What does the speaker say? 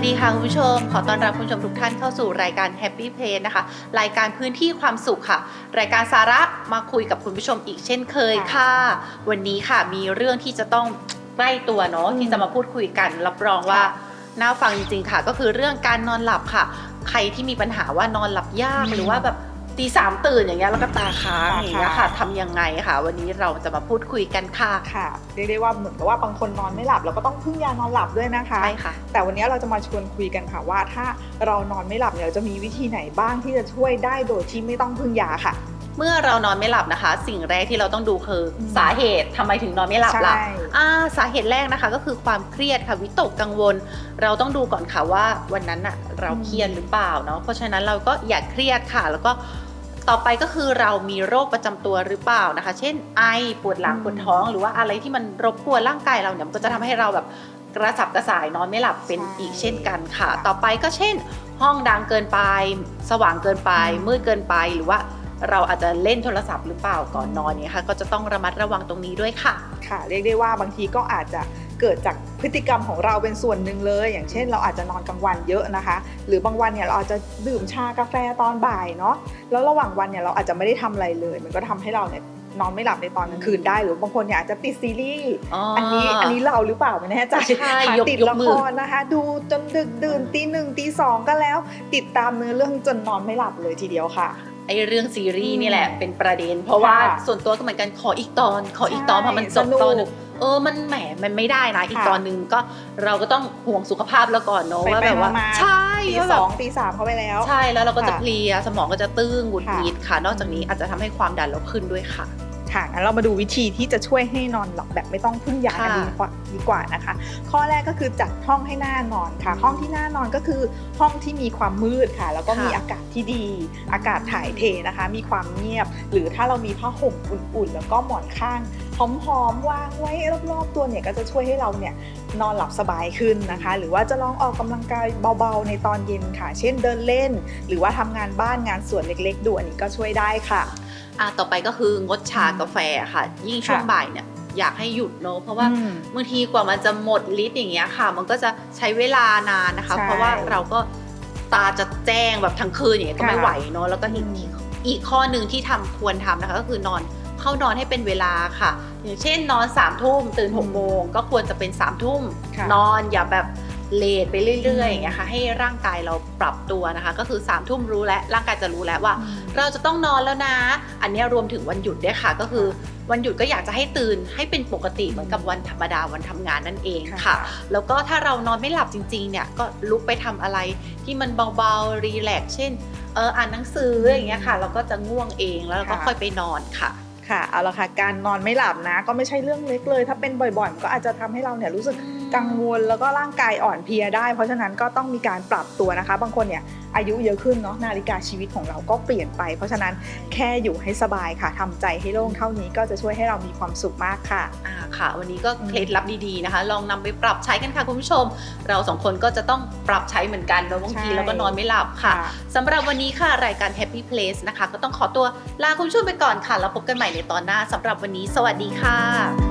วัสดีค่ะคุณผู้ชม ขอต้อนรับคุณผู้ชมทุกท่านเข้าสู่รายการ Happy Place นะคะ รายการพื้นที่ความสุขค่ะ รายการสาระมาคุยกับคุณผู้ชมอีกเช่นเคยค่ะ วันนี้ค่ะมีเรื่องที่จะต้องใกล้ตัวเนาะอืมที่จะมาพูดคุยกันรับรองว่าค่ะน่าฟังจริงๆค่ะ ก็คือเรื่องการนอนหลับค่ะ ใครที่มีปัญหาว่านอนหลับยากอืมหรือว่าแบบ ตีสามตื่นอย่างเงี้ยแล้วก็ตาค้างตาอย่างเงี้ยค้างค่ะทำยังไงค่ะ วันนี้เราจะมาพูดคุยกันค่ะค่ะเรียกได้ว่าเหมือนกับว่าบางคนนอนไม่หลับเราก็ต้องพึ่งยานอนหลับด้วยนะคะใช่ค่ะ แต่วันนี้เราจะมาชวนคุยกันค่ะว่า ถ้าเรานอนไม่หลับเนี่ยเราจะมีวิธีไหนบ้างที่จะช่วยได้โดยที่ไม่ต้องพึ่งยาค่ะเมื่อเรานอนไม่หลับนะคะ สิ่งแรกที่เราต้องดูคืออมสาเหตุทำไมถึงนอนไม่หลับล่ะใช่อ่าสาเหตุแรกนะคะก็คือความเครียดค่ะวิตกกังวล เราต้องดูก่อนค่ะว่าวันนั้นน่ะเราเครียดหรือเปล่าเนาะเพราะฉะนั้นเราก็อย่าเครียดค่ะ แล้วก็ ต่อไปก็คือเรามีโรคประจำตัวหรือเปล่านะคะ เช่นไอปวดหลังอืมปวดท้อง หรือว่าอะไรที่มันรบกวนร่างกายเราเนี่ยมันก็จะทำให้เราแบบกระสับกระส่ายนอนไม่หลับเป็นอีกเช่นกันค่ะ ต่อไปก็เช่น ห้องดังเกินไป สว่างเกินไปอืมมืดเกินไปหรือว่าเราอาจจะเล่นโทรศัพท์หรือเปล่าก่อนนอนเนี่ยค่ะก็จะต้องระมัดระวังตรงนี้ด้วยค่ะ ค่ะ เรียกได้ว่าบางทีก็อาจจะเกิดจาก พฤติกรรมของเราเป็นส่วนหนึ่งเลย อย่างเช่น เราอาจจะนอนกลางวันเยอะนะคะ หรือบางวันเนี่ยเราอาจจะดื่มชากาแฟตอนบ่ายเนาะแล้วระหว่างวันเนี่ยเราอาจจะไม่ได้ทำอะไรเลย มันก็ทำให้เราเนี่ยนอนไม่หลับในตอนกลางคืนได้หรือบางคนเนี่ยอาจจะติดซีรีส์อันนี้อันนี้เราหรือเปล่าไม่แน่ใจใช่ค่ะยกติดยกละมืคอรนะคะ ดูจนดึกดื่นตีหนึ่งตีสองก็แล้ว ติดตามเนื้อเรื่องจนนอนไม่หลับเลยทีเดียวค่ะไอ้เรื่องซีรีอืส์มนี่แหละเป็นประเด็น เพราะว่าค่ะส่วนตัวก็เหมือนกันขออีกตอน ขออีกตอนใช่พอมันจบสนุกตอนหนึง เออมันแหมมันไม่ได้นะอีกค่ะตอนหนึ่งก็เราก็ต้องห่วงสุขภาพแล้วก่อนเนาะไปว่าแบบว่าไปมาๆใช่ตีว่าสแบอบงตีสามเข้าไปแล้ว ใช่แล้วเราก็จะค่ะเพลียสมองก็จะตื้งหงุดค่ะหงิดค่ะ นอกจากนี้อาจจะทำให้ความดันเราขึ้นด้วยค่ะ ค่ะงั้นเรามาดูวิธีที่จะช่วยให้นอนหลับแบบไม่ต้องพึ่งยากันค่ะดีกว่าดีกว่านะคะ ข้อแรกก็คือจัดห้องให้น่านอนค่ะ ห้องที่น่านอนก็คือห้องที่มีความมืดค่ะ แล้วก็ค่ะมีอากาศที่ดี อากาศถ่ายเทนะคะ มีความเงียบ หรือถ้าเรามีผ้าห่มอุ่นๆ แล้วก็หมอนข้างหอมๆวางไว้รอบๆตัวเนี่ยก็จะช่วยให้เราเนี่ยนอนหลับสบายขึ้นนะคะ หรือว่าจะลองออกกำลังกายเบาๆในตอนเย็นค่ะ เช่นเดินเล่น หรือว่าทำงานบ้านงานส่วนเล็กๆดูอันนี้ก็ช่วยได้ค่ะอะต่อไปก็คืองดชากาแฟค่ะ ยิ่งช่วงค่ะบ่ายเนี่ย อยากให้หยุดเนอะเพราะว่าอืมบางทีกว่ามันจะหมดฤทธิ์อย่างเงี้ยค่ะ มันก็จะใช้เวลานานนะคะใช่เพราะว่าเราก็ตาจะแจ้งแบบทั้งคืนอย่างเงี้ยก็ค่ะไม่ไหวเนอะแล้วก็อีกอืมอีกข้อหนึ่งที่ทำควรทำนะคะ ก็คือนอนเข้านอนให้เป็นเวลาค่ะ อย่างเช่นนอนสามทุ่มตื่นหกโมงก็ควรจะเป็นสามทุ่มค่ะนอนอย่าแบบเลทไปเรื่อยๆอืมอย่างเงี้ยค่ะให้ร่างกายเราปรับตัวนะคะ ก็คือ3ามทุ่มรู้แล้วร่างกายจะรู้แล้วว่า เราจะต้องนอนแล้วนะ อันเนี้ยรวมถึงวันหยุดด้วยค่ะก็คือวันหยุดก็อยากจะให้ตื่นให้เป็นปกติเหมือนกับวันธรรมดาวันทำงานนั่นเองค่ะ แล้วก็ถ้าเรานอนไม่หลับจริงๆเนี่ยก็ลุกไปทำอะไรที่มันเบาๆรีแลกซ์เช่นเอออ่านหนังสืออย่างเงี้ยค่ะ เราก็จะง่วงเองแล้วเราก็ค่ะค่อยไปนอนค่ะค่ะเอาละค่ะการนอนไม่หลับนะ ก็ไม่ใช่เรื่องเล็กเลย ถ้าเป็นบ่อยๆมันก็อาจจะทำให้เราเนี่ยรู้สึก กังวลแล้วก็ร่างกายอ่อนเพลียได้ เพราะฉะนั้นก็ต้องมีการปรับตัวนะคะ บางคนเนี่ยอายุเยอะขึ้นเนาะนาฬิกาชีวิตของเราก็เปลี่ยนไป เพราะฉะนั้นแค่อยู่ให้สบายค่ะทำใจให้โล่งเท่านี้ก็จะช่วยให้เรามีความสุขมากค่ะอ่าค่ะ วันนี้ก็อืมเคล็ดลับดีๆนะคะ ลองนำไปปรับใช้กันค่ะคุณผู้ชม เราสองคนก็จะต้องปรับใช้เหมือนกันเนอะบางทีใช่เราก็นอนไม่หลับค่ะสำหรับวันนี้ค่ะรายการ Happy Place นะคะ ก็ต้องขอตัวลาคุณผู้ชมไปก่อนค่ะแล้วพบกันใหม่ในตอนหน้าสำหรับวันนี้ สวัสดีค่ะ